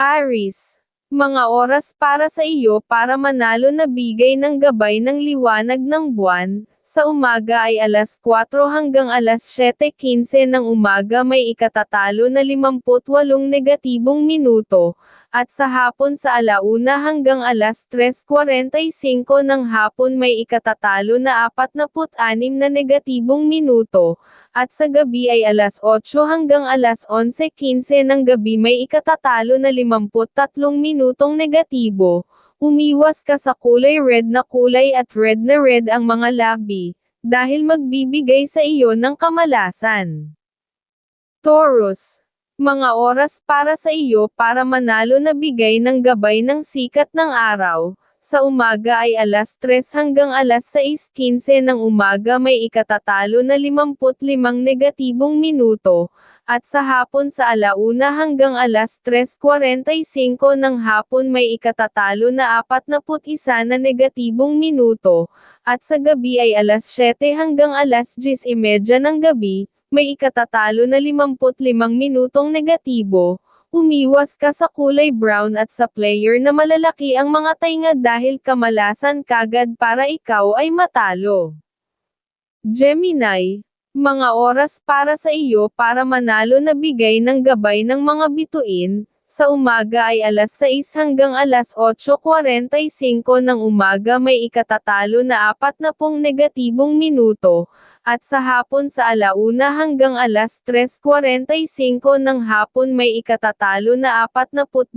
Aris. Mga oras para sa iyo para manalo na bigay ng gabay ng liwanag ng buwan. Sa umaga ay alas 4 hanggang alas 7.15 ng umaga may ikatatalo na 58 negatibong minuto, at sa hapon sa alauna hanggang alas 3.45 ng hapon may ikatatalo na 46 na negatibong minuto, at sa gabi ay alas 8 hanggang alas 11.15 ng gabi may ikatatalo na 53 minutong negatibo. Umiwas ka sa kulay red na kulay at red na red ang mga labi, dahil magbibigay sa iyo ng kamalasan. Taurus. Mga oras para sa iyo para manalo na bigay ng gabay ng sikat ng araw. Sa umaga ay alas 3 hanggang alas 6.15 ng umaga may ikatatalo na 55 negatibong minuto, at sa hapon sa alauna hanggang alas 3.45 ng hapon may ikatatalo na 41 na negatibong minuto, at sa gabi ay alas 7 hanggang alas 10.30 ng gabi, may ikatatalo na 55 minutong negatibo, umiwas ka sa kulay brown at sa player na malalaki ang mga tainga dahil kamalasan kagad para ikaw ay matalo. Gemini. Mga oras para sa iyo para manalo na bigay ng gabay ng mga bituin, sa umaga ay alas 6 hanggang alas 8.45 ng umaga may ikatatalo na 40 negatibong minuto, at sa hapon sa alauna hanggang alas 3.45 ng hapon may ikatatalo na 42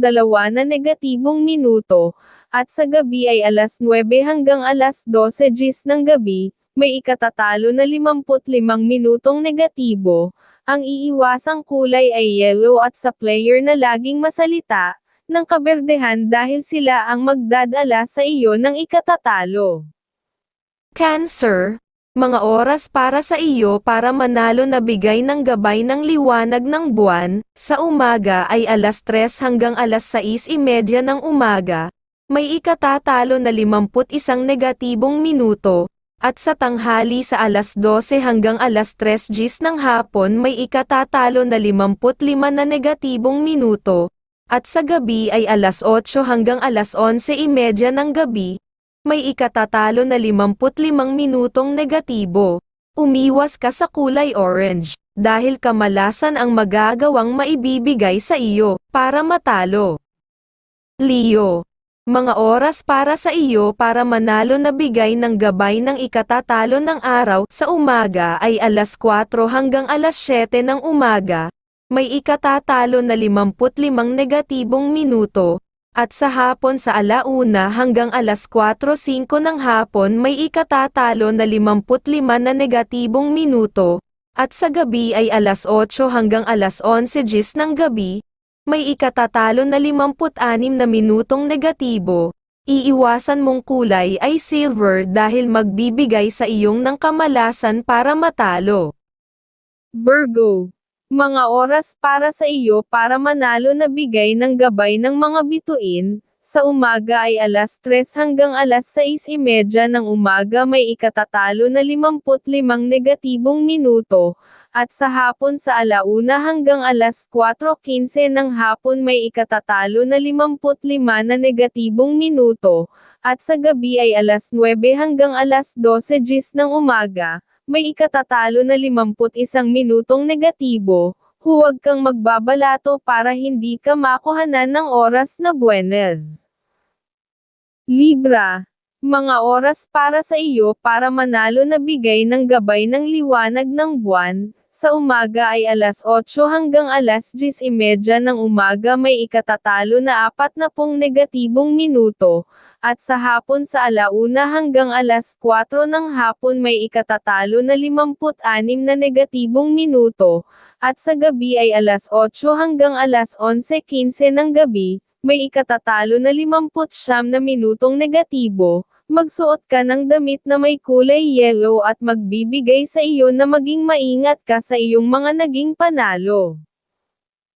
na negatibong minuto, at sa gabi ay alas 9 hanggang alas 12 gis ng gabi, may ikatatalo na 55 minutong negatibo, ang iiwasang kulay ay yellow at sa player na laging masalita, ng kaberdehan dahil sila ang magdadala sa iyo ng ikatatalo. Cancer, mga oras para sa iyo para manalo na bigay ng gabay ng liwanag ng buwan, sa umaga ay alas 3 hanggang alas 6.30 ng umaga, may ikatatalo na 51 negatibong minuto, at sa tanghali sa alas 12 hanggang alas 3 gis ng hapon may ikatatalo na 55 na negatibong minuto, at sa gabi ay alas 8 hanggang alas 11.30 ng gabi, may ikatatalo na 55 minutong negatibo. Umiwas ka sa kulay orange, dahil kamalasan ang magagawang maibibigay sa iyo, para matalo. Leo. Mga oras para sa iyo para manalo na bigay ng gabay ng ikatatalo ng araw sa umaga ay alas 4 hanggang alas 7 ng umaga, may ikatatalo na 55 negatibong minuto, at sa hapon sa alauna hanggang alas 4.05 ng hapon may ikatatalo na 55 na negatibong minuto, at sa gabi ay alas 8 hanggang alas 11 gis ng gabi, may ikatatalo na 56 na minutong negatibo. Iiwasan mong kulay ay silver dahil magbibigay sa iyong ng kamalasan para matalo. Virgo. Mga oras para sa iyo para manalo na bigay ng gabay ng mga bituin, sa umaga ay alas 3 hanggang alas 6.30 ng umaga may ikatatalo na 55 negatibong minuto, at sa hapon sa alauna hanggang alas 4.15 ng hapon may ikatatalo na 55 na negatibong minuto, at sa gabi ay alas 9 hanggang alas 12 gis ng umaga, may ikatatalo na 51 minutong negatibo, huwag kang magbabalato para hindi ka makuhanan ng oras na buenas. Libra. Mga oras para sa iyo para manalo na bigay ng gabay ng liwanag ng buwan, sa umaga ay alas 8 hanggang alas 10.30 ng umaga may ikatatalo na 40 negatibong minuto, at sa hapon sa alauna hanggang alas 4 ng hapon may ikatatalo na 56 na negatibong minuto, at sa gabi ay alas 8 hanggang alas 11.15 ng gabi, may ikatatalo na 59 na minutong negatibo, magsuot ka ng damit na may kulay yellow at magbibigay sa iyo na maging maingat ka sa iyong mga naging panalo.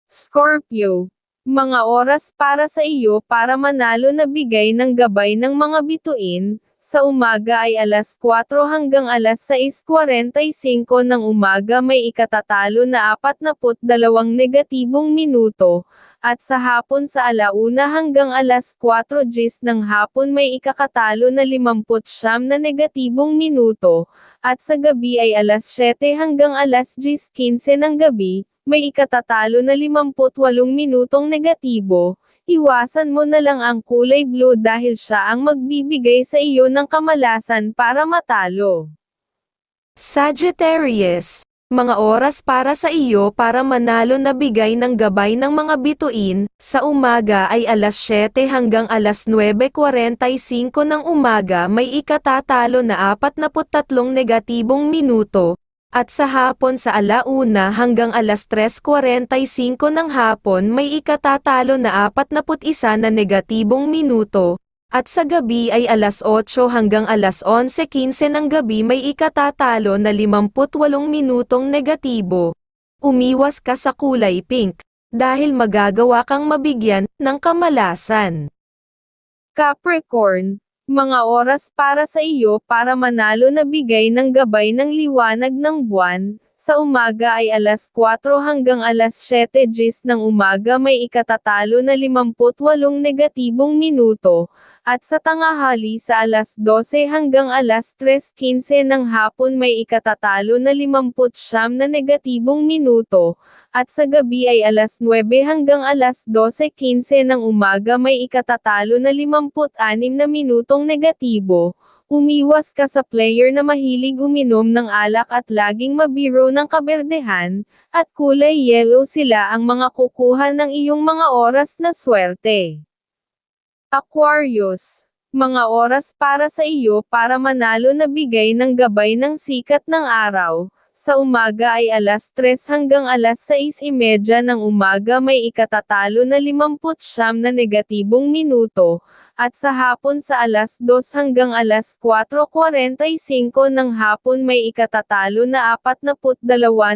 Scorpio. Mga oras para sa iyo para manalo na bigay ng gabay ng mga bituin, sa umaga ay alas 4 hanggang alas 6.45 ng umaga may ikatatalo na 42 negatibong minuto, At sa hapon sa alauna hanggang alas 4 gis ng hapon may ikakatalo na 50 na negatibong minuto, at sa gabi ay alas 7 hanggang alas 10.15 ng gabi, may ikatatalo na 58 minutong negatibo, iwasan mo na lang ang kulay blue dahil siya ang magbibigay sa iyo ng kamalasan para matalo. Sagittarius, mga oras para sa iyo para manalo na bigay ng gabay ng mga bituin, sa umaga ay alas 7 hanggang alas 9.45 ng umaga may ikatatalo na 43 negatibong minuto, at sa hapon sa alauna hanggang alas 3.45 ng hapon may ikatatalo na 41 na negatibong minuto, at sa gabi ay alas 8 hanggang alas 11.15 ng gabi may ikatatalo na 58 minutong negatibo. Umiwas ka sa kulay pink, dahil magagawa kang mabigyan ng kamalasan. Capricorn, mga oras para sa iyo para manalo na bigay ng gabay ng liwanag ng buwan, sa umaga ay alas 4 hanggang alas 7 gis ng umaga may ikatatalo na 58 negatibong minuto, at sa tangahali sa alas 12 hanggang alas 3.15 ng hapon may ikatatalo na 50 na negatibong minuto, at sa gabi ay alas 9 hanggang alas 12.15 ng umaga may ikatatalo na 56 na minutong negatibo. Umiwas ka sa player na mahilig uminom ng alak at laging mabiro ng kaberdehan, at kulay yellow sila ang mga kukuha ng iyong mga oras na swerte. Aquarius, mga oras para sa iyo para manalo na bigay ng gabay ng sikat ng araw, sa umaga ay alas 3 hanggang alas 6.30 ng umaga may ikatatalo na 50 na negatibong minuto, at sa hapon sa alas 2 hanggang alas 4.45 ng hapon may ikatatalo na 42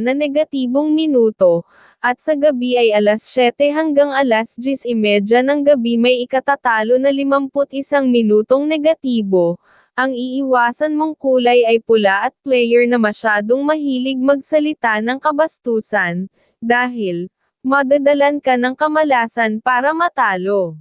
na negatibong minuto, at sa gabi ay alas 7 hanggang alas 10.30 ng gabi may ikatatalo na 51 minutong negatibo. Ang iiwasan mong kulay ay pula at player na masyadong mahilig magsalita ng kabastusan, dahil, madadalan ka ng kamalasan para matalo.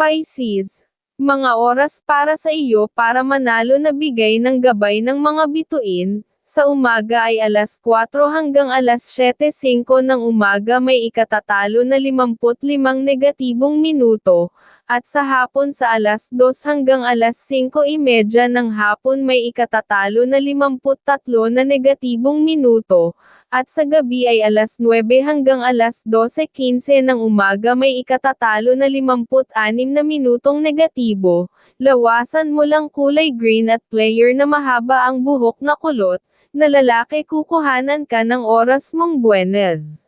Pisces, mga oras para sa iyo para manalo na bigay ng gabay ng mga bituin, sa umaga ay alas 4 hanggang alas 7.05 ng umaga may ikatatalo na 55 negatibong minuto, at sa hapon sa alas 2 hanggang alas 5.30 ng hapon may ikatatalo na 53 na negatibong minuto, at sa gabi ay alas 9 hanggang alas 12.15 ng umaga may ikatatalo na 56 na minutong negatibo, lawasan mo lang kulay green at player na mahaba ang buhok na kulot, na lalaki kukuhanan ka ng oras mong buenas.